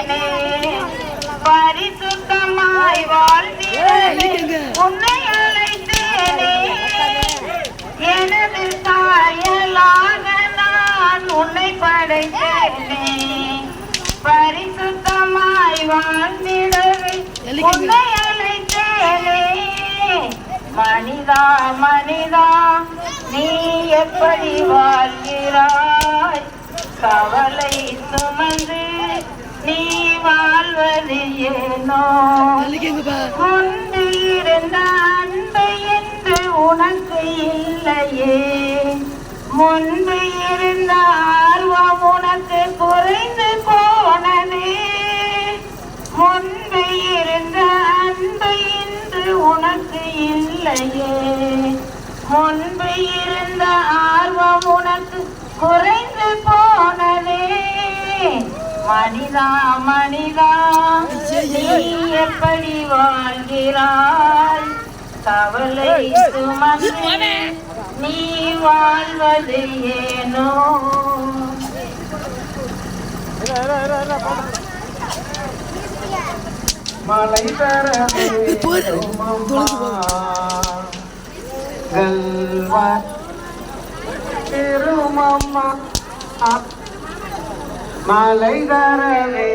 படைத்தேனே பரிசுத்தமாய் வாழ்ந்திடவே உன்னை அழைத்தேனே. எனது தாயலாக நான் உன்னை படைத்தேனே. பரிசுத்தமாய் வாழ்ந்திடவே உன்னை அழைத்தேனே. மனிதா மனிதா நீ எப்படி வாழ்கிறாய்? கவலை சுமந்து நீ வாழ்வது ஏனோ முன்பு இருந்த அன்பு என்று உனக்கு இல்லையே. முன்பு இருந்த ஆர்வம் உனக்கு குறைந்து போனதே. முன்பு இருந்த அன்பு இன்று உனக்கு இல்லையே. முன்பு இருந்த ஆர்வம் உனக்கு குறைந்து போனதே மனிதா மனிதா நீ எப்படி வாழ்கிறாய்? கவலை சுமந்து நீ வாழ்வது ஏனோ? மலை தரவே திருமம்மா மலை தரவே